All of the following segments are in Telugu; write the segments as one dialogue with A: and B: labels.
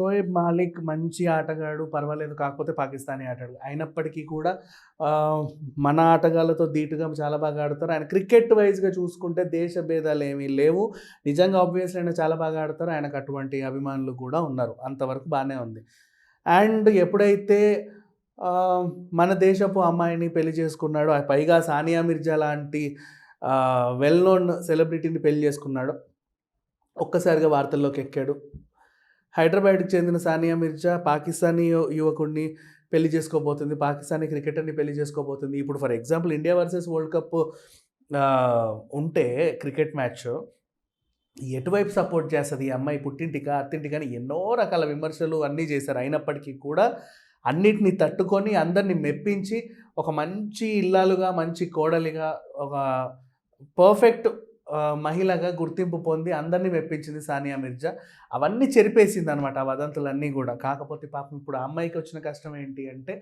A: షోయబ్ మాలిక్ మంచి ఆటగాడు పర్వాలేదు కాకపోతే పాకిస్తానీ ఆటగాడు అయినప్పటికీ కూడా మన ఆటగాళ్ళతో ధీటుగా చాలా బాగా ఆడతారు. ఆయన క్రికెట్ వైజ్గా చూసుకుంటే దేశ భేదాలు ఏమీ లేవు. నిజంగా ఆబ్వియస్‌లీ ఆయన చాలా బాగా ఆడతారు. ఆయనకు అటువంటి అభిమానులు కూడా ఉన్నారు. అంతవరకు బాగానే ఉంది. అండ్ ఎప్పుడైతే మన దేశపు అమ్మాయిని పెళ్ళి చేసుకున్నాడో, పైగా సానియా మిర్జా లాంటి వెల్ నోన్ సెలబ్రిటీని పెళ్ళి చేసుకున్నాడో, ఒక్కసారిగా వార్తల్లోకి ఎక్కాడు. హైదరాబాద్‌కి చెందిన సానియా మిర్జా పాకిస్తానీ యువకుడిని పెళ్ళి చేసుకోబోతుంది. పాకిస్తానీ క్రికెటర్‌ని పెళ్ళి చేసుకోబోతుంది. ఇప్పుడు for example India versus world cup ఉంటే క్రికెట్ మ్యాచ్ ఎటువైపు సపోర్ట్ చేస్తుంది ఈ అమ్మాయి పుట్టింటికా? అత్తింటికా? అని ఎన్నో రకాల విమర్శలు అన్నీ చేశారు. అయినప్పటికీ కూడా అన్నిటిని తట్టుకొని అందరిని మెప్పించి ఒక మంచి ఇల్లాలుగా, మంచి కోడలిగా, ఒక పర్ఫెక్ట్ మహిళగా గుర్తింపు పొంది అందరిని మెప్పించింది సానియా మిర్జా. అవన్నీ చెరిపేసింది అనమాట ఆ వదంతులన్నీ కూడా కాకపోతే పాపం ఇప్పుడు ఆ అమ్మాయికి వచ్చిన కష్టం ఏంటి అంటే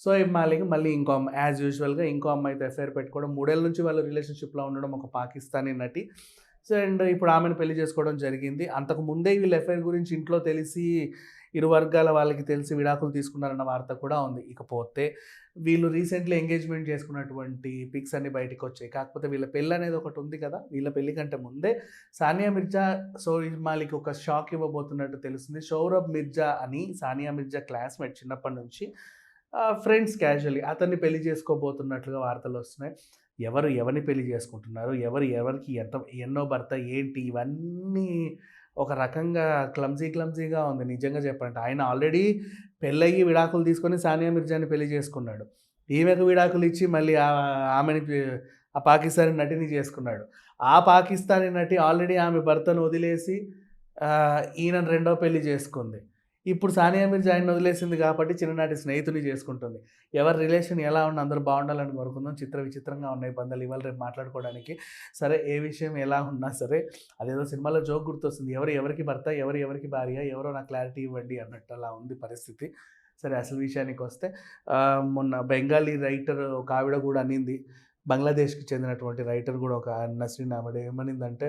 A: సో మాలిక్ మళ్ళీ ఇంకో అమ్మాయి యాజ్ యూజువల్‌గా ఇంకో అమ్మాయితో ఎఫైర్ పెట్టుకోవడం. మూడేళ్ళ నుంచి వాళ్ళు రిలేషన్‌షిప్‌లో ఉండడం ఒక పాకిస్తానీ నటి. సో, అండ్ ఇప్పుడు ఆమెను పెళ్ళి చేసుకోవడం జరిగింది. అంతకు ముందే వీళ్ళు ఎఫ్ఐఆర్ గురించి ఇంట్లో తెలిసి ఇరు వర్గాల వాళ్ళకి తెలిసి విడాకులు తీసుకున్నారన్న వార్త కూడా ఉంది. ఇకపోతే వీళ్ళు రీసెంట్‌లీ ఎంగేజ్‌మెంట్ చేసుకున్నటువంటి పిక్స్ అన్ని బయటకు బయటికొచ్చాయి. కాకపోతే వీళ్ళ పెళ్ళి అనేది ఒకటి ఉంది కదా! వీళ్ళ పెళ్ళి కంటే ముందే సానియా మిర్జా, షోయబ్ మాలిక్ ఒక షాక్ ఇవ్వబోతున్నట్టు తెలుస్తుంది. సౌరభ్ మిర్జా అని సానియా మిర్జా క్లాస్‌మేట్ చిన్నప్పటి నుంచి ఫ్రెండ్స్ క్యాజువల్లీ అతన్ని పెళ్ళి చేసుకోబోతున్నట్లుగా వార్తలు వస్తున్నాయి ఎవరు ఎవరిని పెళ్ళి చేసుకుంటున్నారు? ఎవరు ఎవరికి ఎంత ఎన్నో భర్త ఏంటి? ఇవన్నీ ఒక రకంగా క్లమ్జీ క్లమ్జీగా ఉంది నిజంగా చెప్పాలంటే. ఆయన ఆల్రెడీ పెళ్ళయ్యి విడాకులు తీసుకొని సానియా మిర్జాని పెళ్ళి చేసుకున్నాడు. ఈమెకు విడాకులు ఇచ్చి మళ్ళీ ఆమెని ఆ పాకిస్తానీ నటిని చేసుకున్నాడు. ఆ పాకిస్తానీ నటి ఆల్రెడీ ఆమె భర్తను వదిలేసి ఈయన ఈయనను రెండో పెళ్ళి చేసుకుంది. ఇప్పుడు సానియా మిర్జా జాయిన్ వదిలేసింది కాబట్టి చిన్ననాటి స్నేహితుడిని చేసుకుంటుంది. ఎవరి రిలేషన్ ఎలా ఉన్న అందరూ బాగుండాలని కోరుకుందాం. చిత్ర విచిత్రంగా ఉన్నాయి పందాలు ఇవాళ రేపు మాట్లాడుకోవడానికి. సరే ఏ విషయం ఎలా ఉన్నా సరే అదేదో సినిమాలో జోక్ గుర్తొస్తుంది. ఎవరు ఎవరికి భర్త? ఎవరు ఎవరికి భార్య? ఎవరో నాకు క్లారిటీ ఇవ్వండి అన్నట్టు అలా ఉంది పరిస్థితి. సరే అసలు విషయానికి వస్తే మొన్న బెంగాలీ రైటర్ ఒక ఆవిడ కూడా అనింది. బంగ్లాదేశ్‌కి చెందినటువంటి రైటర్ కూడా ఒక నస్రీన్ ఆవిడ ఏమనిందంటే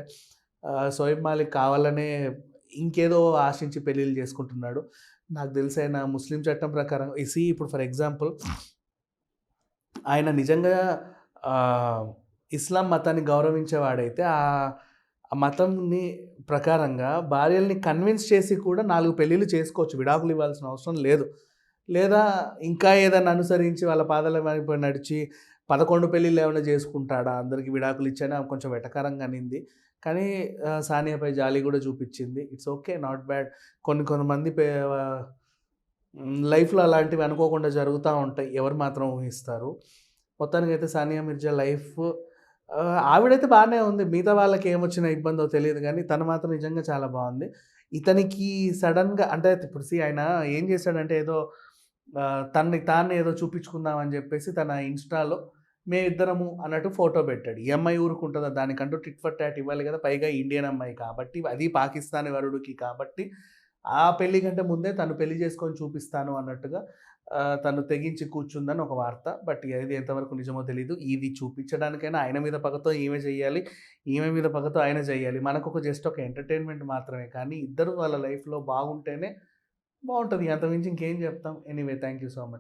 A: ఆహ్, మాలిక్ కావాలనే ఇంకేదో ఆశించి పెళ్ళిళ్ళు చేసుకుంటున్నాడు. నాకు తెలిసైన ముస్లిం చట్టం ప్రకారం ఇసి ఇప్పుడు ఫర్ ఎగ్జాంపుల్ ఆయన నిజంగా ఇస్లాం మతాన్ని గౌరవించేవాడైతే ఆ మతంని ప్రకారంగా భార్యల్ని కన్విన్స్ చేసి కూడా నాలుగు పెళ్ళిళ్ళు చేసుకోవచ్చు. విడాకులు ఇవ్వాల్సిన అవసరం లేదు. లేదా ఇంకా ఏదైనా అనుసరించి వాళ్ళ పాదాల వెంబడి నడిచి 11 పెళ్ళిళ్ళు ఏమైనా చేసుకుంటాడా? అందరికీ విడాకులు ఇచ్చానే కొంచెం వెటకారంగా అనింది. కానీ సానియాపై జాలి కూడా చూపించింది ఇట్స్ ఓకే. Not bad. కొన్ని కొంతమంది పే లైఫ్‌లో అలాంటివి అనుకోకుండా జరుగుతూ ఉంటాయి. ఎవరు మాత్రం ఊహిస్తారు. మొత్తానికి అయితే సానియా మిర్జా లైఫ్ ఆవిడైతే బాగానే ఉంది. మిగతా వాళ్ళకి ఏమొచ్చిన ఇబ్బందో తెలియదు కానీ తను మాత్రం నిజంగా చాలా బాగుంది ఇతనికి సడన్గా అంటే ఇప్పుడు సి ఆయన ఏం చేశాడంటే ఏదో తన్ని తనని తాను ఏదో చూపించుకుందామని చెప్పేసి తన ఇన్‌స్టాలో మేమిద్దరము అన్నట్టు ఫోటో పెట్టాడు. ఈ అమ్మాయి ఊరుకుంటదా? దానికంటూ టిట్ ఫర్ టాట్ ఇవ్వాలి కదా! పైగా ఇండియన్ అమ్మాయి కాబట్టి అది పాకిస్తానీ వరుడికి కాబట్టి ఆ పెళ్ళి కంటే ముందే తను పెళ్ళి చేసుకొని చూపిస్తాను అన్నట్టుగా తను తెగించి కూర్చుందని ఒక వార్త. బట్ ఇది ఎంతవరకు నిజమో తెలియదు ఇది చూపించడానికైనా ఆయన మీద పగతో ఈమె చేయాలి. ఈమె మీద పగతో ఆయన చేయాలి. మనకు ఒక జస్ట్ ఒక ఎంటర్‌టైన్‌మెంట్ మాత్రమే కానీ ఇద్దరు వాళ్ళ లైఫ్‌లో బాగుంటేనే బాగుంటుంది అంతమించి ఇంకేం చెప్తాం. Anyway thank you so much.